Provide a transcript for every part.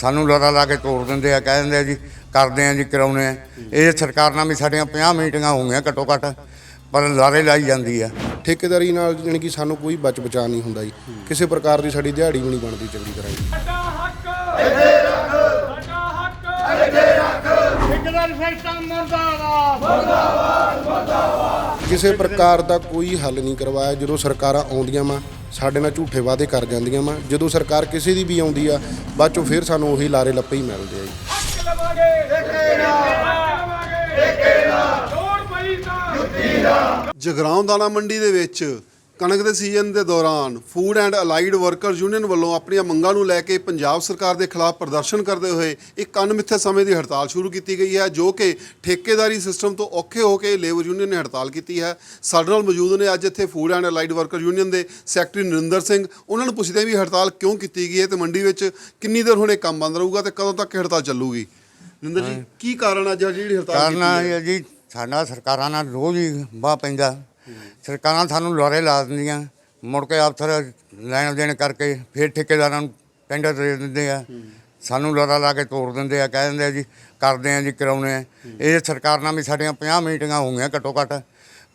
ਸਾਨੂੰ ਲਾਰਾ ਲਾ ਕੇ ਤੋੜ ਦਿੰਦੇ ਆ ਕਹਿ ਦਿੰਦੇ ਆ ਜੀ ਕਰਦੇ ਆ ਜੀ ਕਰਾਉਣੇ ਆ। ਇਹ ਸਰਕਾਰ ਨਾਲ ਵੀ ਸਾਡੀਆਂ 50 ਮੀਟਿੰਗਾਂ ਹੋ ਗਈਆਂ ਘੱਟੋ ਘੱਟ ਪਰ ਲਾਰੇ ਲਾਈ ਜਾਂਦੀ ਆ। ਠੇਕੇਦਾਰੀ ਨਾਲ ਜਾਣੀ ਕਿ ਸਾਨੂੰ ਕੋਈ ਬਚ ਬਚਾ ਨਹੀਂ ਹੁੰਦਾ ਜੀ। ਕਿਸੇ ਪ੍ਰਕਾਰ ਦੀ ਸਾਡੀ ਦਿਹਾੜੀ ਵੀ ਨਹੀਂ ਬਣਦੀ ਚੰਗੀ ਤਰ੍ਹਾਂ ਜੀ। ਸਾਡਾ ਹੱਕ! ਇੱਥੇ ਰੱਖ! ਸਾਡਾ ਹੱਕ! ਇੱਥੇ ਰੱਖ! ਠੇਕੇਦਾਰ ਸਿਸਟਮ ਮਰਦਾਬਾਦ! ਕਿਸੇ ਪ੍ਰਕਾਰ ਦਾ ਕੋਈ ਹੱਲ ਨਹੀਂ ਕਰਵਾਇਆ ਜਦੋਂ ਸਰਕਾਰਾਂ ਆਉਂਦੀਆਂ ਵਾ ਸਾਡੇ ਨਾਲ ਝੂਠੇ ਵਾਅਦੇ ਕਰ ਜਾਂਦੀਆਂ ਵਾ। ਜਦੋਂ ਸਰਕਾਰ ਕਿਸੇ ਦੀ ਵੀ ਆਉਂਦੀ ਆ ਬਾਅਦ ਚੋਂ ਫਿਰ ਸਾਨੂੰ ਉਹੀ ਲਾਰੇ ਲੱਪੇ ਹੀ ਮਿਲਦੇ ਆ ਜੀ। ਜਗਰਾਉਂ ਦਾਣਾ ਮੰਡੀ ਦੇ ਵਿੱਚ ਕਣਕ ਦੇ ਸੀਜ਼ਨ ਦੇ ਦੌਰਾਨ food and allied worker union ਵੱਲੋਂ ਆਪਣੀਆਂ ਮੰਗਾਂ ਨੂੰ ਲੈ ਕੇ ਪੰਜਾਬ ਸਰਕਾਰ ਦੇ ਖਿਲਾਫ ਪ੍ਰਦਰਸ਼ਨ ਕਰਦੇ ਹੋਏ ਇੱਕ ਅਣਮਿੱਥੇ ਸਮੇਂ ਦੀ ਹੜਤਾਲ ਸ਼ੁਰੂ ਕੀਤੀ ਗਈ ਹੈ ਜੋ ਕਿ ਠੇਕੇਦਾਰੀ ਸਿਸਟਮ ਤੋਂ ਔਖੇ ਹੋ ਕੇ ਲੇਬਰ ਯੂਨੀਅਨ ਨੇ ਹੜਤਾਲ ਕੀਤੀ ਹੈ। ਸਾਡੇ ਨਾਲ ਮੌਜੂਦ ਨੇ ਅੱਜ ਇੱਥੇ food and allied worker union ਦੇ ਸੈਕਟਰੀ ਨਰਿੰਦਰ ਸਿੰਘ। ਉਹਨਾਂ ਨੂੰ ਪੁੱਛਦੇ ਵੀ ਹੜਤਾਲ ਕਿਉਂ ਕੀਤੀ ਗਈ ਹੈ ਤੇ ਮੰਡੀ ਵਿੱਚ ਕਿੰਨੀ ਦੇਰ ਹੁਣ ਇਹ ਕੰਮ ਬੰਦ ਰਹੂਗਾ ਤੇ ਕਦੋਂ ਤੱਕ ਹੜਤਾਲ ਚੱਲੂਗੀ? ਨਰਿੰਦਰ ਜੀ ਕੀ ਕਾਰਨ ਆ ਜਿਹੜੀ ਹੜਤਾਲ ਕੀਤੀ ਕਾਰਨ ਹੈ? ਜੀ ਸਾਡਾ ਸਰਕਾਰਾਂ ਨਾਲ ਰੋਜ਼ ਹੀ ਬਾਹ ਪੈਂਦਾ। ਸਰਕਾਰਾਂ ਸਾਨੂੰ ਲਾਰੇ ਲਾ ਦਿੰਦੀਆਂ ਮੁੜ ਕੇ ਅਫਸਰ ਲੈਣ ਦੇਣ ਕਰਕੇ ਫਿਰ ਠੇਕੇਦਾਰਾਂ ਨੂੰ ਟੈਂਡਰ ਦੇ ਦਿੰਦੇ ਆ। ਸਾਨੂੰ ਲਾਰਾ ਲਾ ਕੇ ਤੋੜ ਦਿੰਦੇ ਆ ਕਹਿ ਦਿੰਦੇ ਆ ਜੀ ਕਰਦੇ ਆ ਜੀ ਕਰਾਉਣੇ ਆ। ਇਹ ਸਰਕਾਰ ਨਾਲ ਵੀ ਸਾਡੀਆਂ 50 ਮੀਟਿੰਗਾਂ ਹੋ ਗਈਆਂ ਘੱਟੋ ਘੱਟ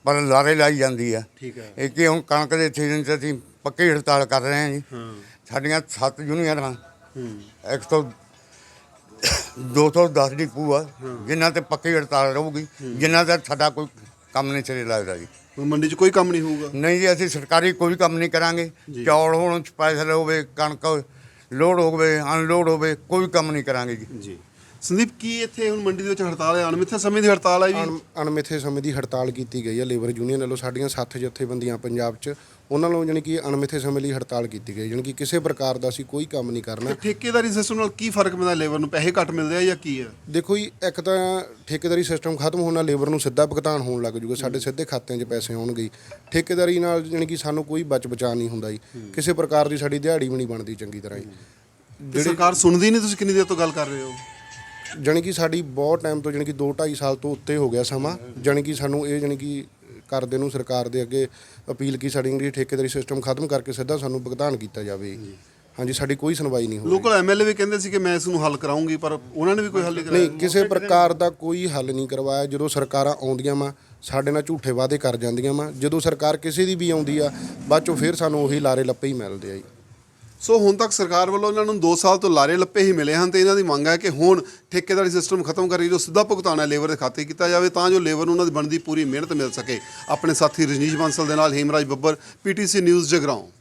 ਪਰ ਲਾਰੇ ਲਾਈ ਜਾਂਦੀ ਆ। ਠੀਕ ਹੈ ਇਹ ਕਿ ਹੁਣ ਕਣਕ ਦੇ ਸੀਜ਼ਨ 'ਚ ਅਸੀਂ ਪੱਕੀ ਹੜਤਾਲ ਕਰ ਰਹੇ ਹਾਂ ਜੀ। ਸਾਡੀਆਂ 7 ਯੂਨੀਅਨਾਂ ਇੱਕ ਤੋਂ 210 ਡਿਪੂ ਆ ਜਿਨ੍ਹਾਂ ਤੇ ਪੱਕੀ ਹੜਤਾਲ ਰਹੂਗੀ ਜਿਨ੍ਹਾਂ ਦਾ ਸਾਡਾ ਕੋਈ ਕੰਮ ਨਹੀਂ ਸਿਰੇ ਲੱਗਦਾ ਜੀ। ਮੰਡੀ 'ਚ ਕੋਈ ਕੰਮ ਨਹੀਂ ਹੋਊਗਾ। ਨਹੀਂ ਜੀ ਅਸੀਂ ਸਰਕਾਰੀ ਕੋਈ ਕੰਮ ਨਹੀਂ ਕਰਾਂਗੇ। ਚੌਲ ਹੋਣ ਸਪੈਸ਼ਲ ਹੋਵੇ ਕਣਕ ਲੋਡ ਹੋਵੇ ਅਨਲੋਡ ਹੋਵੇ ਕੋਈ ਕੰਮ ਨਹੀਂ ਕਰਾਂਗੇ ਜੀ। ਜੀ। ਸੰਦੀਪ ਕੀ ਇੱਥੇ ਹੁਣ ਮੰਡੀ ਦੇ ਵਿੱਚ ਹੜਤਾਲ ਹੈ? ਅਣਮਿੱਥੇ ਸਮੇਂ ਦੀ ਹੜਤਾਲ ਹੈ ਜੀ। ਅਣ- ਅਣਮਿੱਥੇ ਸਮੇਂ ਦੀ ਹੜਤਾਲ ਕੀਤੀ ਗਈ ਹੈ। ਲੇਬਰ ਯੂਨੀਅਨ ਵੱਲੋਂ ਸਾਡੀਆਂ ਸੱਤ ਜਥੇਬੰਦੀਆਂ ਪੰਜਾਬ 'ਚ ਉਹਨਾਂ ਵੱਲੋਂ ਜਾਣੀ ਕਿ ਅਣਮਿੱਥੇ ਸਮੇਂ ਲਈ ਹੜਤਾਲ ਕੀਤੀ ਗਈ ਜਾਣੀ ਕਿ ਕਿਸੇ ਪ੍ਰਕਾਰ ਦਾ ਅਸੀਂ ਕੋਈ ਕੰਮ ਨਹੀਂ ਕਰਨਾ। ਠੇਕੇਦਾਰੀ ਸਿਸਟਮ ਨਾਲ ਕੀ ਫ਼ਰਕ ਪੈਂਦਾ ਲੇਬਰ ਨੂੰ? ਪੈਸੇ ਘੱਟ ਮਿਲਦੇ ਆ ਜਾਂ ਕੀ ਹੈ? ਦੇਖੋ ਜੀ ਇੱਕ ਤਾਂ ਠੇਕੇਦਾਰੀ ਸਿਸਟਮ ਖਤਮ ਹੋਣ ਨਾਲ ਲੇਬਰ ਨੂੰ ਸਿੱਧਾ ਭੁਗਤਾਨ ਹੋਣ ਲੱਗ ਜੂਗਾ। ਸਾਡੇ ਸਿੱਧੇ ਖਾਤਿਆਂ 'ਚ ਪੈਸੇ ਆਉਣਗੇ ਜੀ। ਠੇਕੇਦਾਰੀ ਨਾਲ ਜਾਣੀ ਕਿ ਸਾਨੂੰ ਕੋਈ ਬਚ ਬਚਾ ਨਹੀਂ ਹੁੰਦਾ ਜੀ। ਕਿਸੇ ਪ੍ਰਕਾਰ ਦੀ ਸਾਡੀ ਦਿਹਾੜੀ ਵੀ ਨਹੀਂ ਬਣਦੀ ਚੰਗੀ ਤਰ੍ਹਾਂ ਜੀ। ਤੇ ਸਰਕਾਰ ਸੁਣਦੀ ਨਹੀਂ? ਤੁਸੀਂ ਕਿੰਨੀ ਦੇਰ ਤੋਂ ਗੱਲ ਕਰ ਰਹੇ ਹੋ? ਜਾਣੀ ਕਿ ਸਾਡੀ ਬਹੁਤ ਟਾਈਮ ਤੋਂ ਜਾਣੀ ਕਿ 2 2.5 ਸਾਲ ਤੋਂ ਉੱਤੇ ਹੋ ਗਿਆ ਸਮਾਂ ਜਾਣੀ ਕਿ ਸਾਨੂੰ ਇਹ ਜਾਣੀ ਕਿ ਕਰਦੇ ਨੂੰ ਸਰਕਾਰ ਦੇ ਅੱਗੇ ਅਪੀਲ ਕੀ ਸਾਡੀ ਜਿਹੜੀ ਠੇਕੇਦਾਰੀ ਸਿਸਟਮ ਖਤਮ ਕਰਕੇ ਸਿੱਧਾ ਸਾਨੂੰ ਭੁਗਤਾਨ ਕੀਤਾ ਜਾਵੇ। ਹਾਂਜੀ ਸਾਡੀ ਕੋਈ ਸੁਣਵਾਈ ਨਹੀਂ ਹੋਈ। ਲੋਕਲ ਐਮਐਲਏ ਵੀ ਕਹਿੰਦੇ ਸੀ ਕਿ ਮੈਂ ਇਸ ਨੂੰ ਹੱਲ ਕਰਾਉਂਗੀ ਪਰ ਉਹਨਾਂ ਨੇ ਵੀ ਕੋਈ ਹੱਲ ਨਹੀਂ ਨਹੀਂ ਕਰਾਇਆ ਕਿਸੇ ਪ੍ਰਕਾਰ ਦਾ ਕੋਈ ਹੱਲ ਨਹੀਂ ਕਰਵਾਇਆ। ਜਦੋਂ ਸਰਕਾਰਾਂ ਆਉਂਦੀਆਂ ਵਾ ਸਾਡੇ ਨਾਲ ਝੂਠੇ ਵਾਅਦੇ ਕਰ ਜਾਂਦੀਆਂ ਵਾ। ਜਦੋਂ ਸਰਕਾਰ ਕਿਸੇ ਦੀ ਵੀ ਆਉਂਦੀ ਆ ਬਾਅਦ ਚੋਂ ਫਿਰ ਸਾਨੂੰ ਉਹੀ ਲਾਰੇ ਲੱਪੇ ਹੀ ਮਿਲਦੇ ਆ ਜੀ। ਸੋ ਹੁਣ ਤੱਕ ਸਰਕਾਰ ਵੱਲੋਂ ਇਹਨਾਂ ਨੂੰ 2 ਸਾਲ ਤੋਂ ਲਾਰੇ ਲੱਪੇ ਹੀ ਮਿਲੇ ਹਨ ਤੇ ਇਹਨਾਂ ਦੀ ਮੰਗ ਹੈ ਕਿ ਹੁਣ ਠੇਕੇਦਾਰੀ ਸਿਸਟਮ ਖਤਮ ਕਰੀ ਜੋ ਸਿੱਧਾ ਭੁਗਤਾਨ ਹੈ ਲੇਬਰ ਦੇ ਖਾਤੇ ਕੀਤਾ ਜਾਵੇ ਤਾਂ ਜੋ ਲੇਬਰ ਨੂੰ ਉਹਨਾਂ ਦੀ ਬਣਦੀ ਪੂਰੀ ਮਿਹਨਤ ਮਿਲ ਸਕੇ। ਆਪਣੇ ਸਾਥੀ ਰਜਨੀਸ਼ ਬਾਂਸਲ ਦੇ ਨਾਲ ਹੇਮਰਾਜ ਬੱਬਰ, ਪੀਟੀਸੀ ਨਿਊਜ਼ ਜਗਰਾਉਂ।